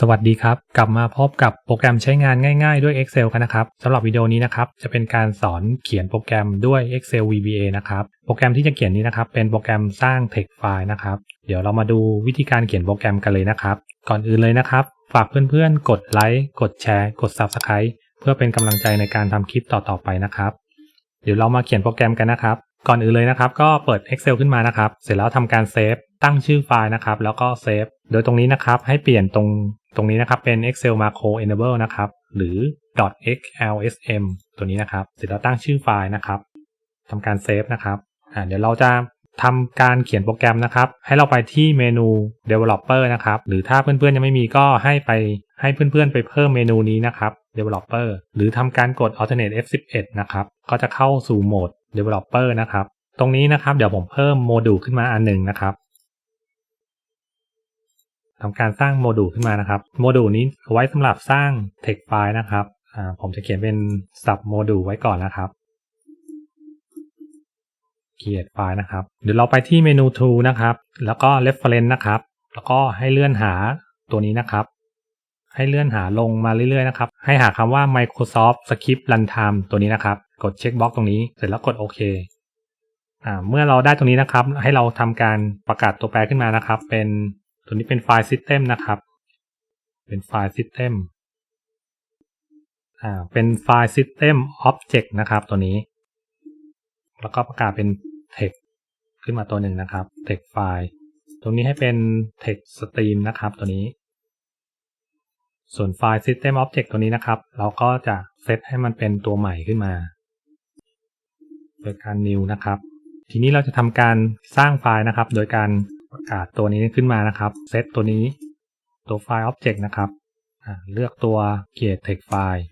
สวัสดีครับ กลับมาพบกับโปรแกรมใช้งานง่ายๆด้วย Excel กันนะครับสำหรับวิดีโอนี้นะครับจะเป็นการสอนเขียนโปรแกรมด้วย Excel VBA นะครับโปรแกรมที่จะเขียนนี้นะครับเป็นโปรแกรมสร้าง text file นะครับเดี๋ยวเรามาดูวิธีการเขียนโปรแกรมกันเลยนะครับ ก่อนอื่นเลยนะครับ ฝากเพื่อนๆ กดไลค์กดแชร์ กด Subscribe เพื่อเป็นกำลังใจในการทำคลิปต่อๆไปนะครับ เดี๋ยวเรามาเขียนโปรแกรมกันนะครับก่อนอื่นเลยนะครับก็เปิด Excel ขึ้นมานะครับ เสร็จแล้วทำการเซฟตั้งชื่อไฟล์นะครับ แล้วก็เซฟโดยตรงนี้นะครับให้เปลี่ยนตรง ตรงนี้นะครับเป็น Excel Macro Enable นะครับ หรือ .xlsm ตัวนี้นะครับ เสร็จแล้วตั้งชื่อไฟล์นะครับทำการเซฟนะครับอ่าเดี๋ยวเราจะทำการเขียนโปรแกรมนะครับ ให้เราไปที่เมนู Developer นะครับ หรือถ้าเพื่อนๆยังไม่มีก็ให้ไปให้เพื่อนๆไปเพิ่มเมนูนี้นะครับ Developer หรือทำการกด Alternate F11 นะครับ ก็จะเข้าสู่โหมด Developer นะครับ ตรงนี้นะครับเดี๋ยวผมเพิ่มโมดูลขึ้นมาอันหนึ่งนะครับ ทำการสร้างโมดูลขึ้นมานะครับ โมดูลนี้เอาไว้สำหรับสร้าง text file นะครับผมจะเขียนเป็น sub โมดูลไว้ก่อนนะครับ create file นะครับ เดี๋ยวเราไปที่เมนู tool นะครับ แล้วก็ reference นะครับ แล้วก็ให้เลื่อนหาตัวนี้นะครับ ให้เลื่อนหาลงมาเรื่อยๆนะครับ ให้หาคำว่า Microsoft Script Runtime ตัวนี้นะครับ กดเช็คบ็อกตรงนี้ เสร็จแล้วกดโอเคเมื่อเราได้ตรงนี้นะครับ ให้เราทำการประกาศตัวแปรขึ้นมานะครับ เป็น ตัวนี้เป็นไฟล์ System นะครับ เป็นไฟล์ System อ่า เป็นไฟล์ System Object นะครับ ตัวนี้ แล้วก็ประกาศเป็น text ขึ้นมาตัวหนึ่งนะครับ text file ตรงนี้ให้เป็น text stream นะครับ ตัวนี้ ส่วนไฟล์ System Object ตัวนี้นะครับ เราก็จะเซตให้มันเป็นตัวใหม่ขึ้นมา โดยการ new นะครับ ทีนี้เราจะทำการสร้างไฟล์นะครับ โดยการ ประกาศตัวนี้ขึ้นมานะครับเซตตัวนี้ตัวไฟล์ Object นะครับเลือกตัว create text file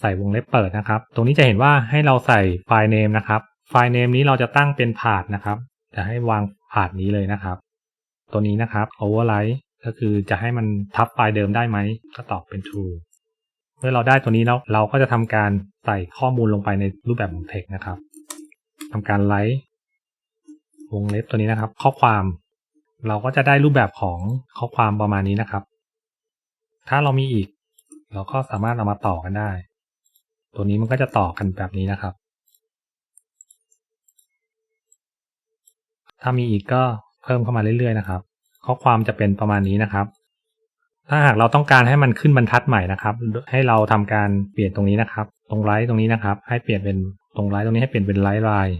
ใส่วงเล็บเปิดนะครับ ตรงนี้จะเห็นว่าให้เราใส่ไฟล์ name นะครับ ไฟล์ name นี้เราจะตั้งเป็นผาดนะครับ จะให้วางผาดนี้เลยนะครับ ตัวนี้นะครับ override ก็คือจะให้มันทับไฟล์เดิมได้ไหม ก็ตอบเป็น true เมื่อเราได้ตัวนี้แล้วเราก็จะทำการใส่ข้อมูลลงไปในรูปแบบของ text นะครับทำการไลท์ วงเล็บตัวนี้นะครับ ข้อความเราก็จะได้รูปแบบของข้อความประมาณนี้นะครับ ถ้าเรามีอีก เราก็สามารถเอามาต่อกันได้ ตัวนี้มันก็จะต่อกันแบบนี้นะครับ ถ้ามีอีกก็เพิ่มเข้ามาเรื่อยๆนะครับ ข้อความจะเป็นประมาณนี้นะครับ ถ้าหากเราต้องการให้มันขึ้นบรรทัดใหม่นะครับ ให้เราทำการเปลี่ยนตรงนี้นะครับ ตรงไลท์ตรงนี้นะครับ ให้เปลี่ยนเป็นตรงไลท์ตรงนี้ให้เปลี่ยนเป็นไลท์ไลน์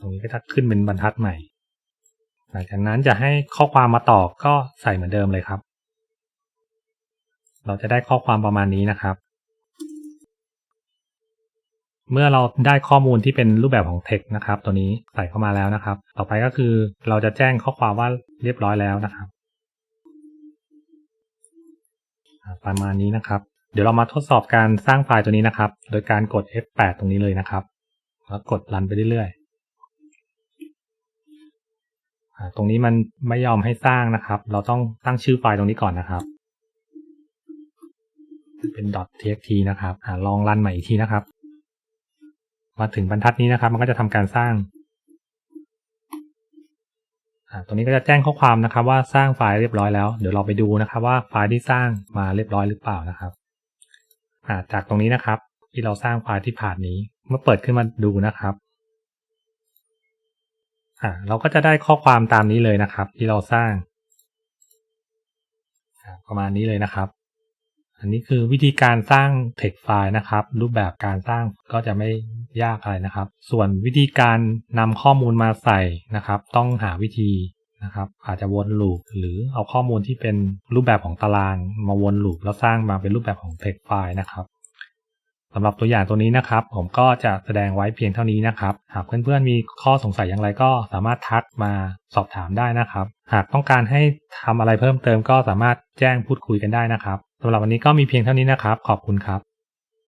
ตรงนี้ก็จะขึ้นเป็นบรรทัดใหม่ หลังจากนั้นจะให้ข้อความมาต่อก็ใส่เหมือนเดิมเลยครับ เราจะได้ข้อความประมาณนี้นะครับ เมื่อเราได้ข้อมูลที่เป็นรูปแบบของ text นะครับ ตัวนี้ใส่เข้ามาแล้วนะครับ ต่อไปก็คือเราจะแจ้งข้อความว่าเรียบร้อยแล้วนะครับ ประมาณนี้นะครับเดี๋ยวเรามาทดสอบการสร้างไฟล์ตัวนี้นะครับ โดยการกด F8 ตรงนี้เลยนะครับ แล้วกดรันไปเรื่อยๆ ตรงนี้มันไม่ยอมให้สร้างนะครับ เราต้องตั้งชื่อไฟล์ตรงนี้ก่อนนะครับ เป็น .txt นะครับอลองรันใหม่อีกทีนะครับ มาถึงบรรทัดนี้นะครับ มันก็จะทำการสร้างตรงนี้ก็จะแจ้งข้อความนะครับ ว่าสร้างไฟล์เรียบร้อยแล้ว เดี๋ยวเราไปดูนะครับ ว่าไฟล์ที่สร้างมาเรียบร้อยหรือเปล่านะครับจากตรงนี้นะครับ ที่เราสร้างไฟล์ที่ผ่านนี้ เมื่อเปิดขึ้นมาดูนะครับ เราก็จะได้ข้อความตามนี้เลยนะครับ ที่เราสร้างประมาณนี้เลยนะครับ อันนี้คือวิธีการสร้าง text file นะครับ รูปแบบการสร้างก็จะไม่ยากอะไรนะครับ ส่วนวิธีการนำข้อมูลมาใส่นะครับ ต้องหาวิธีนะครับ อาจจะวนลูปหรือเอาข้อมูลที่เป็นรูปแบบของตารางมาวนลูปแล้วสร้างมาเป็นรูปแบบของ text file นะครับ สำหรับตัวอย่างตัวนี้นะครับ ผมก็จะแสดงไว้เพียงเท่านี้นะครับ หากเพื่อนๆมีข้อสงสัยอย่างไรก็สามารถทักมาสอบถามได้นะครับ หากต้องการให้ทำอะไรเพิ่มเติมก็สามารถแจ้งพูดคุยกันได้นะครับสำหรับวันนี้ก็มีเพียงเท่านี้นะครับ ขอบคุณครับ